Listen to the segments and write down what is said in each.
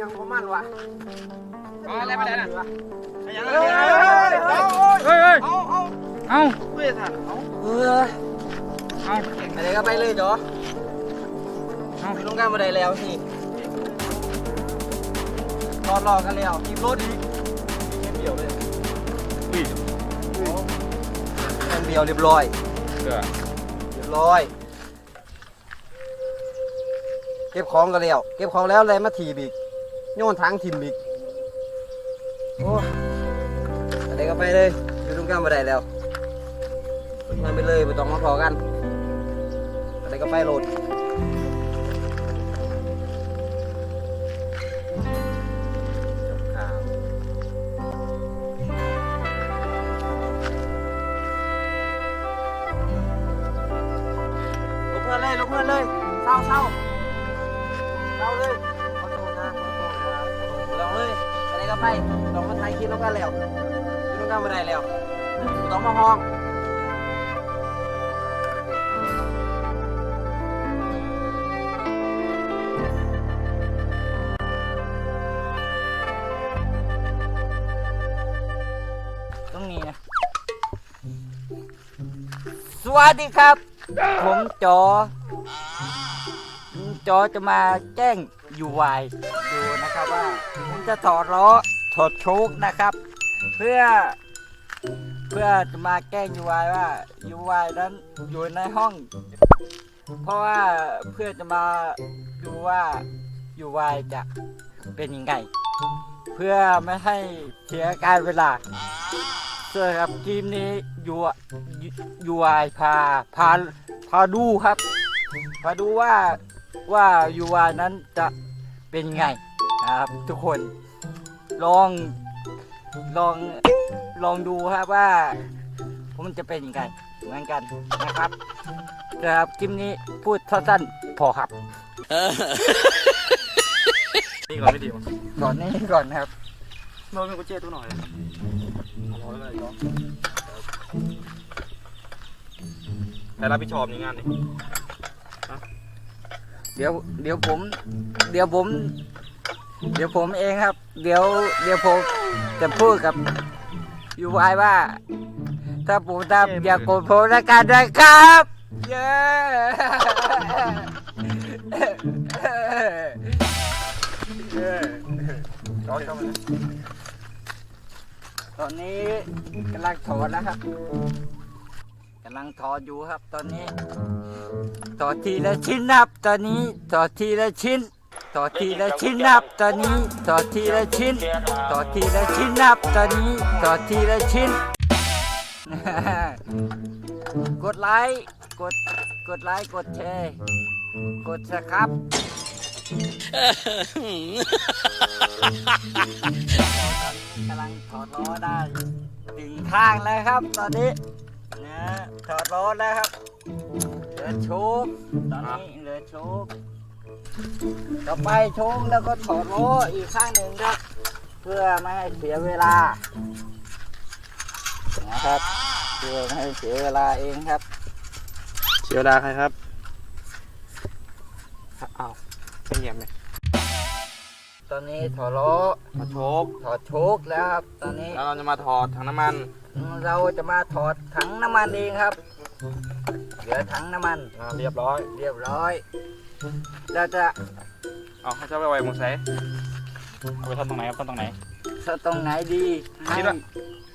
ยังของมันวะเอาอะไรมาแล้วน่ะเอายังเฮ้เอายเฮ้ยเฮ้ยเอาเอาเอ้าเฮ้ยท่านเอาเฮ้ยเอ้าอะไรก็ไปเลยจ๋อเอ้าไม่ต้องการมาได้แล้วสิรอรอกันแล้วทีมรถอีกเกมเดียวเลยอุ้ยเกมเดียวเรียบร้อยเสือเรียบร้อย เก็บของกันแล้ว เก็บของแล้วเลยมาถีบอีก โยนทั้งทิมอีกโอ้อะไรก็ไปเลยอยู่ตรงกลางมาได้แล้วมันไปเลยไม่ต้องมาพอกันอะไรก็ไปโหลดลุกเพื่อนเลยลุกเพื่อนเลยเศร้าเศร้า ไรก็ไปต้องมาถ่ายคลิปแล้วกันแล้วอยู่ตรงกลางมาได้แล้วต้องมาห้องตรงนี้นะสวัสดีครับ ผมจอจอจะมาแจ้งอยูวายดูนะครับว่าผมจะถอดล้อ ถอดโชคนะครับ เพื่อ เพื่อจะมาแกล้งยูวายว่ายูวายนั้นอยู่ในห้อง เพราะว่าเพื่อจะมาดูว่ายูวายจะเป็นยังไง เพื่อไม่ให้เสียการเวลาเสื้อครับทีมนี้ยูยูวายพาพาพาดูครับพาดูว่าว่ายูวายนั้นจะเป็นยังไงนะครับทุกคน ลอง ลอง ลองดูครับว่า ผมจะเป็นยังไงเหมือนกันนะครับครับคลิปนี้พูดสั้นๆพอครับ นี่ก่อนไม่ดีวะก่อนนี้ก่อนนะครับโดนเป็นกุญแจตัวหน่อยเอาเลยก็ใครรับผิดชอบในงานนี่เดี๋ยว เดี๋ยวผม เดี๋ยวผม เดี๋ยวผมเองครับ เดี๋ยวเดี๋ยวผมจะพูดกับยูวายว่า ถ้าผมทำอย่าโกรธผมละกันนะครับ เย้ตอนนี้กำลังถอดนะครับกำลังถอดอยู่ครับ ตอนนี้ถอดทีละชิ้นครับ ตอนนี้ถอดทีละชิ้น ถอดทีละชิ้นนะครับตอนนี้ถอดทีละชิ้นถอดทีละชิ้นนะครับตอนนี้ถอดทีละชิ้น กดไลค์กดกดไลค์กดแชร์กดสครับกำลังถอดล้อได้ถึงข้างแล้วครับ ตอนนี้นะถอดล้อแล้วครับเหลือโชกตอนนี้เหลือโชก ต่อไปโชกแล้วก็ถอดล้ออีกข้างหนึ่งครับ เพื่อไม่ให้เสียเวลา นะครับ เพื่อไม่ให้เสียเวลาเองครับเชียวดาใครครับอ้าวเป็นยังไงตอนนี้ถอดล้อมาโชกถอดโชกแล้วครับ ตอนนี้แล้วเราจะมาถอดถังน้ำมัน เราจะมาถอดถังน้ำมันเองครับ เหลือถังน้ำมันอ่าเรียบร้อย เรียบร้อย เราจะเอาให้เจ้าไปไว้หมดใส่เอาไปทำตรงไหนครับทำตรงไหน สตรงไหนดีให้คิดว่า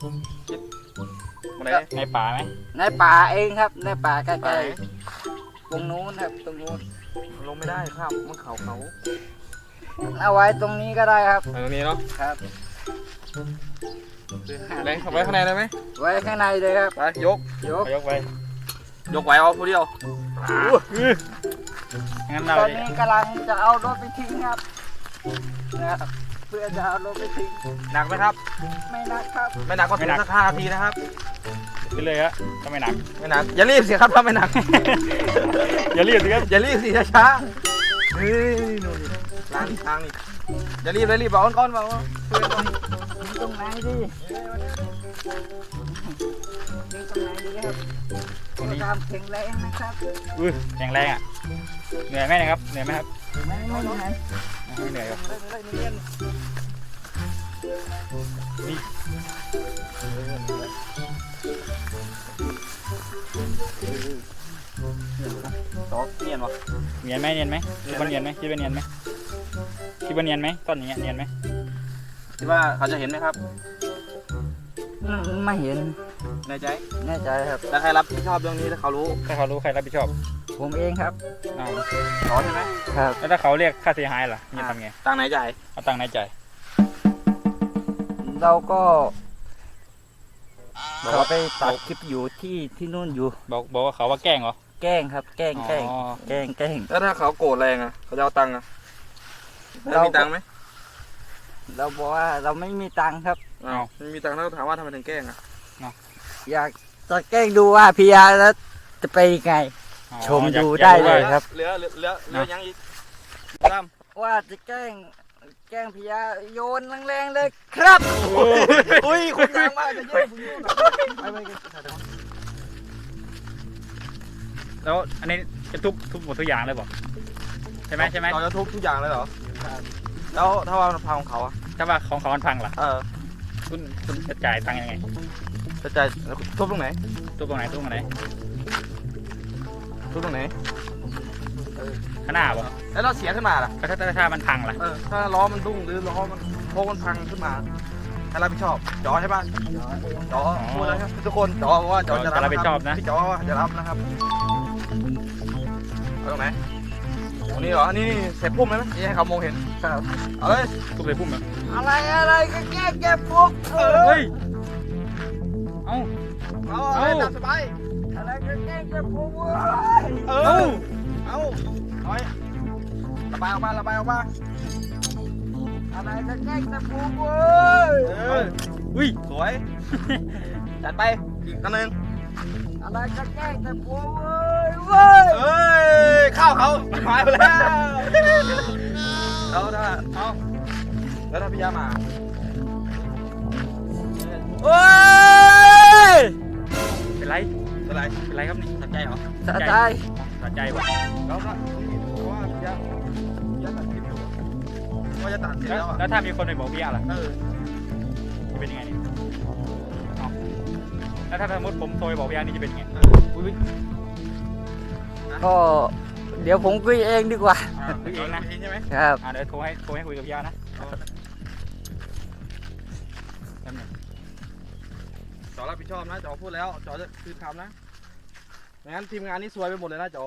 ตรงไหนในป่าไหมในป่าเองครับในป่าใกป่าล้ไหนๆตรงนู้นครับตรงนู้นลงไม่ได้ครับมันเขาเขาเอาไว้ตรงนี้ก็ได้ครับตรงนี้เนาะครับแรงเข้าไปข้างในได้ไหมไว้ข้างในเลยครับไปยกยกยกไปยกไหวเอาผู้เดียว งั้นตเราอนนี้กำลังจะเอารถไปทิ้งครับนะครับเพื่อจะเอารถไปทิ้งหนักไหมครับ ไม่นักครับ ไม่หนักก็ถึงสักห้านาทีนะครับไปเลยฮะก็ไม่หนัก ไม่หนัก อย่ารีบสิครับถ้าไม่หนัก อย่ารีบสิครับอย่ารีบสิช้าๆเฮ้ยนู่น ทางทางนี่อย่ารีบเลยรีบบอกก้อนๆบอกว่าเพื่อนก่อนตรงไหนดีตรงไหนดีครับตามแข็งแรงนะครับอุ้ยแข็งแรงอะเหนื่อยไหมเนะครับเหนื่อยไหมครับไม่ไม่เหนื่อยไม่เหนื่อยครับต่อเนียนวะเนียนไหมเนียนไหมคิดว่าเนียนไหมคิดว่าเนียนไหม คิดว่าเนียนไหมต้นอย่างเงี้ยเนียนไหมคิดว่าเขาจะเห็นไหมครับอืมไม่เห็นในใจแน่ใจครับแต่ใครรับผิดชอบเรื่องนี้ถ้าเขารู้ถ้าเขารู้ใครรับผิดชอบผมเองครับเอาขอใช่ไหมครับแล้วถ้าเขาเรียกค่าเสียหายล่ะนี่ทำไงตังค์ไหนจ่ายเอาตังค์ไหนจ่ายเราก็เขาไปตัดคลิปอยู่ที่ที่นู่นอยู่ บอกบอกว่าเขาว่าแกล้งเหรอแกล้งครับ แกล้งแกล้งอ๋อ แกล้งแกล้ง แล้วถ้าเขาโกรธแรงอะเขาจะเอาตังค์อะ เรามีตังค์ไหมเราบอกว่าเราไม่มีตังค์ครับอ้าวไม่มีตังค์แล้วถามว่าทำไมถึงแกล้งอะอยากจะแกล้งดูว่าพียาแล้วจะไปยังไง อ๋อชมอยากดูอยากได้ว่าเล ย ครับ เหลือเหลือเหลือเหลือยังอีกตั้มว่าจะแกล้งแกล้งพียาโยนแรงๆเลยครับอุ้ยคุณยางมากจะเยอะคุณยุ่งไปไปกันแล้วอันนี้จะทุบทุบหมดทุกอย่างเลยบอกใช่ไหมใช่ไหมเราจะทุบทุกอย่างเลยเหรอ แล้วถ้าว่ามันพังของเขาอะถ้าว่าของเขามันพังล่ะ เออคุณคุณจะจ่ายตังค์ยังไงจะจ่ายทุบตรงไหนทุบตรงไหนทุบตรงไหนทุบตรงไหน ข้างหน้าบ่แล้วเราเสียขึ้นมาล่ะ ก็ถ้าถ้าถ้ามันพังล่ะ เออ ถ้าล้อมันดุ้งหรือล้อมันโค้งมันพังขึ้นมาใครรับผิดชอบจอใช่ป่ะจอพูดแล้วครับทุกคนจอว่าจอจะจะรับผิดชอบนะ พี่จอว่าจะรับนะครับเอาตรงไหน ตรงนี้เหรอนี่นี่เสร็จพุ่มไหมนะนี่ให้เขามองเห็นครับเอาเลยทุบเลยพุ่มเหรออะไรอะไรก็แกล้งแกพวกเฮ้ยเอ้าเอาเอาเลยเอาตามสบายอะไรก็แกล้งแกพวกเว้ยเอเอ้าอเอาเอาไว้ระบายออกมาระบายออกมาอะไรก็แกล้งแกพวกเว้ยเอออุ้ยสวยจัดไปอีกอันหนึ่งอะไรก็แกล้งแกพวกเว้ย เว้ยเอ้ยข้าวเขาหายไปแล้วแล้วถ้าเอาแล้วถ้าพี่ยามาเว้ยเป็นไรเป็นไรเป็นไรครับนี่สนใจเหรอสะใจสนใจวะแล้วก็นี่เพราะว่าพี่ยาพี่ยาตัดคลิปอยู่ว่าจะตัดเสร็จแล้วแล้วอะแล้วถ้ามีคนไปบอกพี่อะล่ะเออจะเป็นยังไงนี่เอ้าแล้วถ้าสมมติผมโทรไปบอกพี่อะนี่จะเป็นยังไงเอออุ้ย ก็เดี๋ยวผมคุยเองดีกว่า อ่าคุยเองนะเองใช่ไหมครับ อ่าเดี๋ยวโทรให้โทรให้คุยกับพี่อะนะแป๊บหนึ่งจอรับผิดชอบนะจอพูดแล้วจอจะคือทำนะไม่งั้นทีมงานนี่ซวยไปหมดเลยนะจอ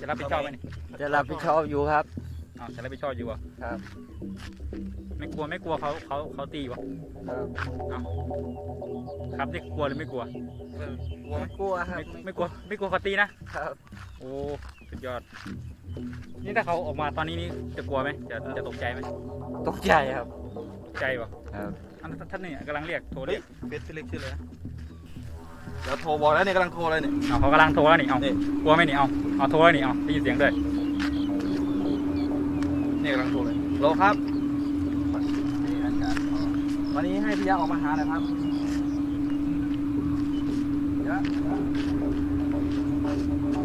จะรับผิดชอบไหมนี่จะรับผิดชอบอยู่ครับ อ้าวจะรับผิดชอบอยู่วะครับไม่กลัวไม่กลัวเขาเขาเขาตีวะครับครับนี่กลัวหรือไม่กลัวเออกลัวไหมกลัวครับไม่ไม่กลัวไม่กลัวเขาตีนะ ครับ โอ้สุดยอด นี่ถ้าเขาออกมาตอนนี้นี่จะกลัวไหมจะจะตกใจไหมตกใจครับ ตกใจวะครับ อันท่านนี่กำลังเรียกโทรเฮ้เรียยกเฟซชื่อเล็กชื่อเลยนะเดี๋ยวโทรบอกแล้วเนี่ยกำลังโทรเลยเนี่ย เอาเขากำลังโทรแล้วนี่เอานี่ กลัวไหมนี่เอาเอาโทรแล้วนี่เอาได้ยินเสียงด้วย เนี่ยกำลังโทรเลยโลครับ วันนี้ให้พี่ยาออกมาหาหน่อยครับ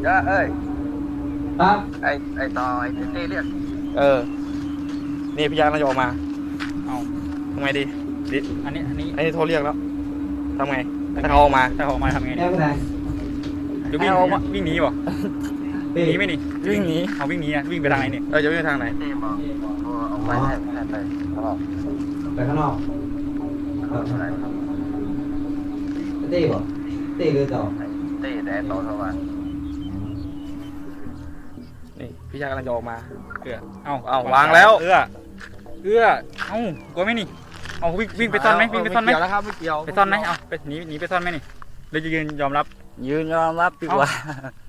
จ้าเอ้ย ครับ ไอไอต่อไอเต้เรียกเออ นี่พี่ยากำลังจะออกมาเอาทำไงดีดิอันนี้อันนี้อันนี้โทรเรียกแล้วทำไงถ้าเขาออกมาถ้าเขาออกมาทำไงแล้เนี่วยไปไหนหรือวิ่งให้ออกมาวิ่งหนีบ่ปี หนีไหมนี่วิ่งหนีเอาวิ่งหนีอะวิ่งไปทางไหนนี่เออจะวิ่งไปทางไหนเอาไปให้ให้ไปไปข้างนอกเต้บ่เต้หรือต่อเต้แต่ต่อเท่าไหร่นี่พี่ยากำลังจะออกมาเอื้อเอาเอาวางแล้ว เอื้อเอื้อเอ้ากลัวไหมนี่เอาวิ่งวิ่งไปซ่อนไหมวิ่งไปซ่อนไหมเกี่ยวแล้วครับไม่เกี่ยวไปซ่อนไหมเอาไปหนีหนีไปซ่อนไหมนี่เราจะยืนยอมรับ ยืนยอมรับดีกว่า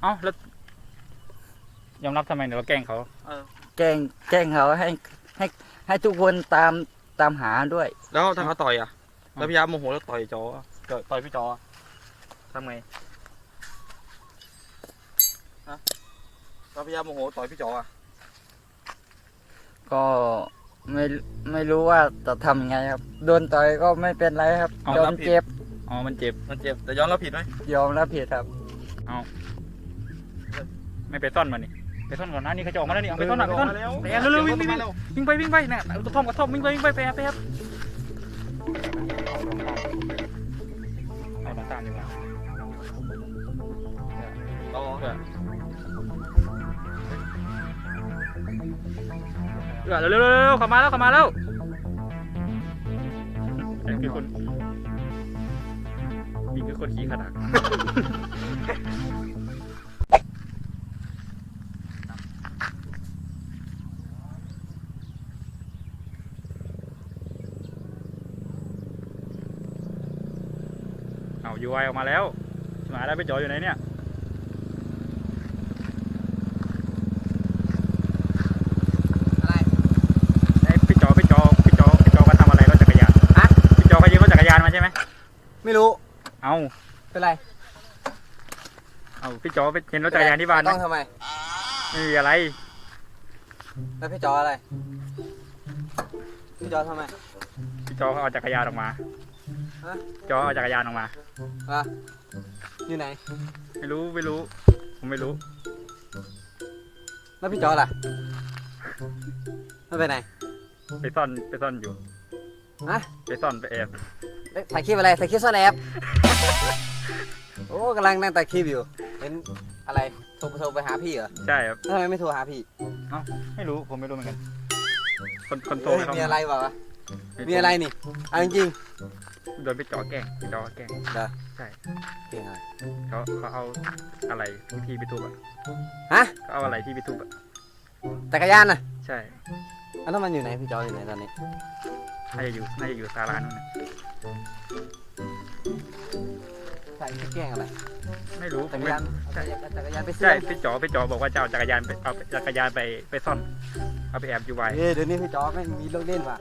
เอ้าแล้ว ยอมรับทำไมเดี๋ยวเราแกล้งเขาเออ แกล้งแกล้งเขาให้ให้ให้ทุกคนตามตามหาด้วย แล้วถ้าเขาต่อยอะ แล้วพี่ยาโมโหแล้วต่อยจอเกิดต่อยพี่จอทำไงฮะเราพยายามโมโหต่อยพี่จออะก็ไม่ไม่รู้ว่าจะทำยังไงครับ โดนต่อยก็ไม่เป็นไรครับโดนเจ็บอ๋อมันเจ็บมันเจ็บแต่ย้อนเราผิดไหมยอมรับผิดครับ ไม่ไปซ่อนมันนี่ ไปซ่อนก่อนนะนี่เขาจะออกมาแล้วนี่เอาไปซ่อนหน่อยไปซ่อนแล้วไปแอบเร็วๆวิ่งวิ่งวิ่งวิ่งไปวิ่งไปเนี่ยกระท่อมกระท่อมวิ่งไปวิ่งไปไปแอบไปแอบเอาหลังตามดีกว่าต่อเออเออเร็วๆเร็วๆเข้ามาแล้วเข้ามาแล้วนี่คือคนนี่คือคนขี่ขนาด เอายูไอออกมาแล้วหมาได้ไปจออยู่ไหนเนี่ยอะไรไอ้พี่จอพี่จอพี่จอพี่จอมาทำอะไรรถจักรยานฮะพี่จอเขายืมรถจักรยานมาใช่ไหมไม่รู้ เอาเป็นไร เอาพี่จอไปเห็นรถจักรยานที่บ้านไหมต้องทำไมไม่มีอะไร แล้วพี่จออะไร พี่จอทำไม พี่จอเขาเอาจักรยานออกมา ฮะจอเอาจักรยานออกมาอะอยู่ไหน ไม่รู้ไม่รู้ ผมไม่รู้ แล้วพี่จอล่ะมันไปไหน ไปซ่อนไปซ่อนอยู่ ฮะไปซ่อนไปแอบเอ๊ะถ่ายคลิปอะไรถ่ายคลิปซ่อนแอบ โอ้กำลังนั่งถ่ายคลิปอยู่ เห็นอะไรโทรโทรไปหาพี่เหรอใช่ครับแล้วทำไมไม่โทรหาพี่ไม่รู้ผมไม่รู้เหมือนกัน คนคนโตเอ้ยเข้ามีอะไรเปล่าวะไม่มีอะไรนี่เอาจริง โดนพี่จอแกล้งพี่จอแกล้งๆเหรอใช่เก่งอะไรเขาเขาเอาอะไรที่พี่ทุบอะฮะเขาเอาอะไรที่พี่ทุบอะจักรยานน่ะใช่อันนั้นมันอยู่ไหนพี่จออยู่ไหนตอนนี้น่าจะอยู่น่าจะอยู่ศาลานู่นนะ ใส่แกล้งอะไรไม่รู้ผจัมกรไม่ยานจักรยานจักรยานไปเสี่ใช่ยงพี่จอพี่จอบอกว่าจะเอาจักรยานไปเอาจักรยานไปไปซ่อนเอาไปแอบอยู่ไว้เอ้ยเดี๋ยวนี้พี่จอไม่มีลูกเล่นว่ะ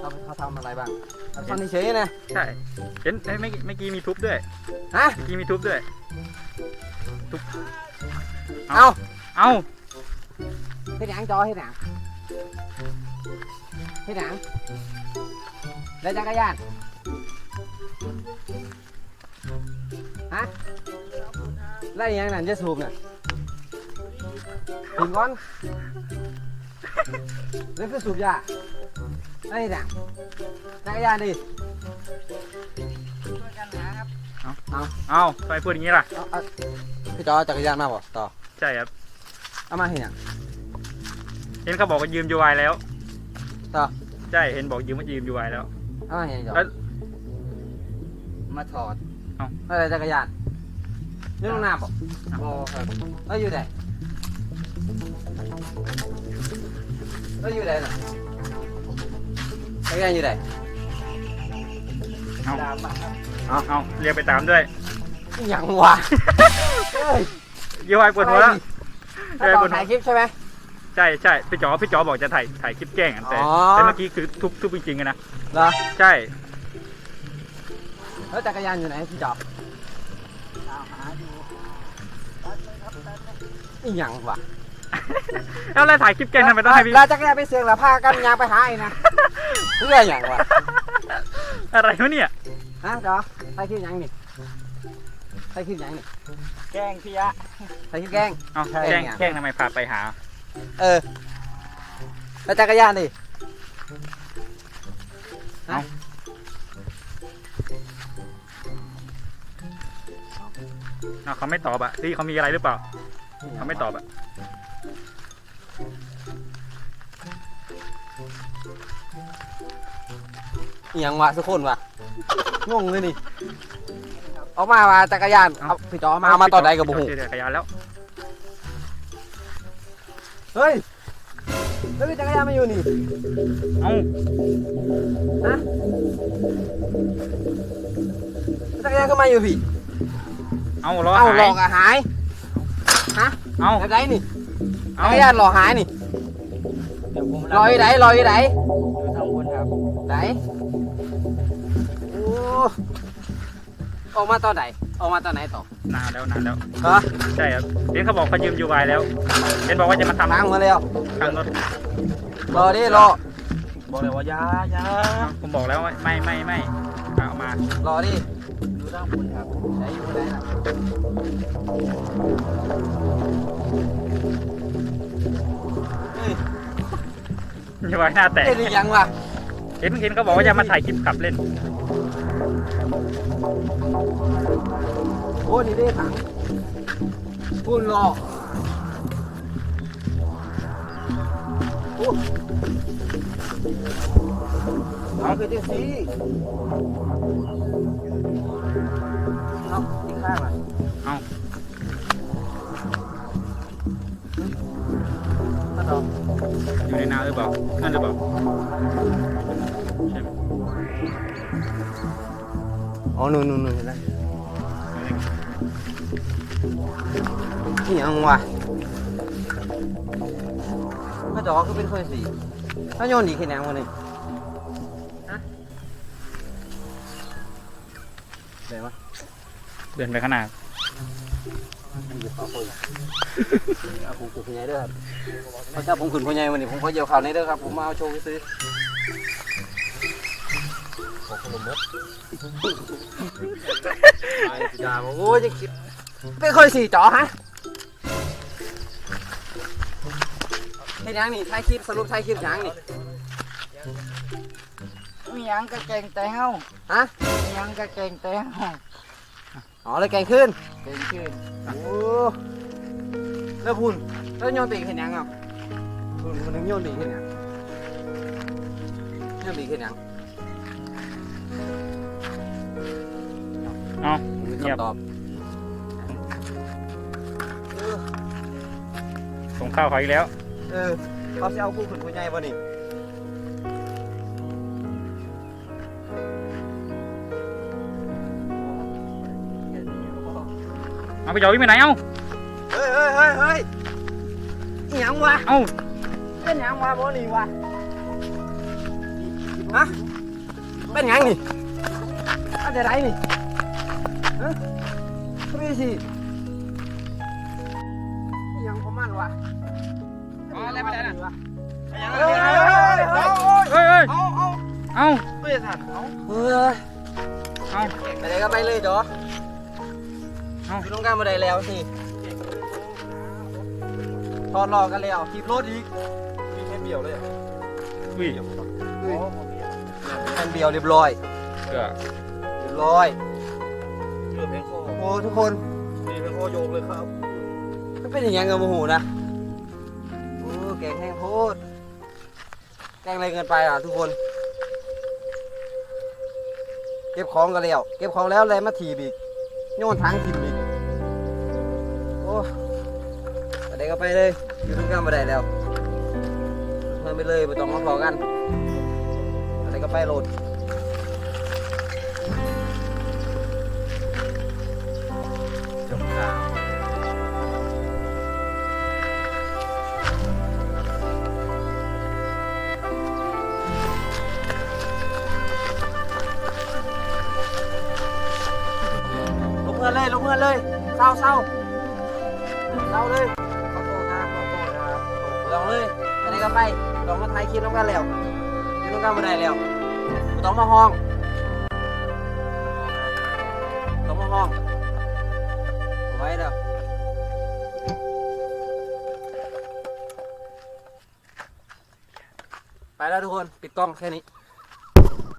เขาเขาทำอะไรบ้างเขาซ่อนเฉยๆนะใช่เห็นเอ้ยไม่เมื่อกี้มีทุบด้วยฮะเมื่อกี้มีทุบด้วยทุบเอาเอ้าเฮ็ดหยังจอเฮ็ดหยังเฮ็ดหยังแล้วจักรยาน ฮะแล้วอีหยังนั่นจะสูบน่ะถึงก่อนแล้วคือสูบยาแล้วเฮ็ดหยังจักรยานดิเอ้าทำไมพูดอย่างนี้ล่ะเอาเอาพี่จอจักรยานมาบ่ต่อใช่ครับเอามาเฮ็ดหยังเห็นเขาบอกว่ายืมยูไวแล้วต่อใช่เห็นบอกยืมว่ายืมยูไวแล้วเอามาเฮ็ดหยังจอเอ้ยมาถอด เอ้าอะไรจักรยานนี่ลงน้ำบ่เอ้าบ่ครับแล้วอยู่ไหนแล้วอยู่ไหนน่ะจักรยานอยู่ไหนเอ้าตามมาครับเอาเอาเรียกไปตามด้วยอิหยังวะเฮ้ยยูไวปวดหัวแล้วถ้าบอกถ่ายคลิปใช่ไหม ใช่ใช่พี่จอพี่จอบอกจะถ่ายถ่ายคลิปแกล้งอะแต่อ๋อ แต่เมื่อกี้คือทุบทุบจริงๆอะนะ เหรอใช่ แล้วจักรยานอยู่ไหนพี่จอบอิหยังวะแล้วอะไรถ่ายคลิปแกล้งทำไมต้องให้พี่แล้วจักรยานไปเสียงแล้วพากันยางไปหาไอ้นะเรื่องอย่างวะอะไรวะเนี่ย ฮะจอถ่ายคลิปหยังนี่ถ่ายคลิปหยังนี่แกล้งพี่ยะถ่ายคลิปแกล้ง เอาใช่แกล้งไง แกล้งทำไมพาไปหา เออแล้วจักรยานดิเอาเขาไม่ตอบอะที่เขามีอะไรหรือเปล่าเขาไม่ตอบอะอิหยังวะสักคนวะงงเลยนี่ออกมาว่าจักรยาน เอาพี่จอมาเอามาตอนใดกับบุหูเจอจักรยานแล้ว เฮ้ยแล้วมีจักรยานมาอยู่นี่ เอ้าฮะจักรยานก็มาอยู่พี่ เอาล้อเอ้าหาหลยอกอะหายเอาแบบไหนนี่เอาจักรยานหลอกหายนี่เดี๋ยวผมลอยไหนลอยไหนอยู่ทางบนครับไหนโอ้ออกมาตอนไหนออกมาตอนไหนต่อนานแล้วนานแล้วฮะใช่ครับเห็นเขาบอกเขายืมยูไวแล้วเห็นบอกว่าจะมาทำล้างมาแล้วข้างรถรอดิรอบอกเลยว่ายายาผมบอกแล้วว่าไม่ไม่ไม่เอามา รอดิ ดูด้านบนครับใช้อยู่ไหนล่ะเฮ้ยยูไวหน้าแตกเล่นหรือยังวะเห็นเห็นเขาบอกว่าจะมาถ่ายคลิปขับเล่น โอ้นี่ได้ถังพูนรอโเอาคือจังสีเอาอีกข้างอะเอาถ้าดอกอยู่ในนาหรือเปล่านั่นหรือเปล่าใช่ไหมอ๋อนู่นนู่นนู่นเห็นแล้วนี่ยังวะ ถ้าดอกก็เป็นคนสีถ้าโยนดีแค่ไหนวะนี่ฮะเดี๋ยววะเดินไปข้างหน้าเอาผมขุนพญายเด้อครับพระเจ้าผมขุนพญายวันนี้ผมขอเยี่ยวข่าวในเด้อครับ ผมมาเอาโชว์ไปซื้อของขนมมดไอ้ยาบอกโอ้ยจะคิดเป็นคนสี่จ๋อฮะ เห็นยังนี่ถ่ายคลิปสรุปถ่ายคลิปยังนี่มีหยังกะเก่งแต่เฮาฮะมีหยังกะเก่งแต่เฮาอ๋อเลยแกงขึ้นเก่งขึ้นโอ้แล้วพุ่นแล้วโยนปีกเห็นยังอะพุ่นมันนึงโยนปีกเห็นยังโยนปีกเห็นยังเอาผมมีเงียบคำตอบส่งข้าวเขาอีกแล้ว เออเขาจะเอากูขึ้นกูใหญ่ป่ะนี่เอาไปจอดวิ่งไปไหนเอ้าเฮ้ยเฮ้ยเฮ้ยเฮ้ยอิหยังวะเอ้าเป็นหยังวะบ่นี่วะฮะเป็นหยังนี่อะไรไรนี่ฮะพี่สิอิหยังของมันวะ อะไรมาแล้วน่ะเฮ้ยเฮ้ยเฮ้ยเฮ้ยเอาเอาเอาเอนสัตว์เอาเฮ้ยเอาไปไหนก็ไปเลยจ๋อเอ้าอยู่ตรงกางบันได้แล้วสิถอดรอกันแล้วทีบรถอีกมีแค่เดียวเลยอะอุ้ยแอนเดียวเรียบร้อยเกือเรียบร้อยเรือเพลงโคโอ้ทุกคนมีเพลงโคโยกเลยครับมันเป็นอย่างไงกับโมโหนะ กงแห้งโพดแกงอะไรเกินไปอะทุกคน เก็บของกันแล้ว เก็บของแล้วเลยมาถีบอีกโยนทางถีบอีกโอ้ไปไหนก็ไปเลยอยู่ตรงกลางบันได้แล้วมาไปเลยไปต้องมาพอกันไปไรก็ไปโหลด เงินเลยเลยเศร้าเศร้าเศร้าเลยขอโทษครับขอโทษครับลองเลยไปไหนก็ไปต้องมาถ่ายคลิปน้องกันแล้วอยู่น้องกันมาได้แล้วต้องมาห้องต้องมาห้องไว้เด้อไปแล้วทุกคน ปิดกล้องแค่นี้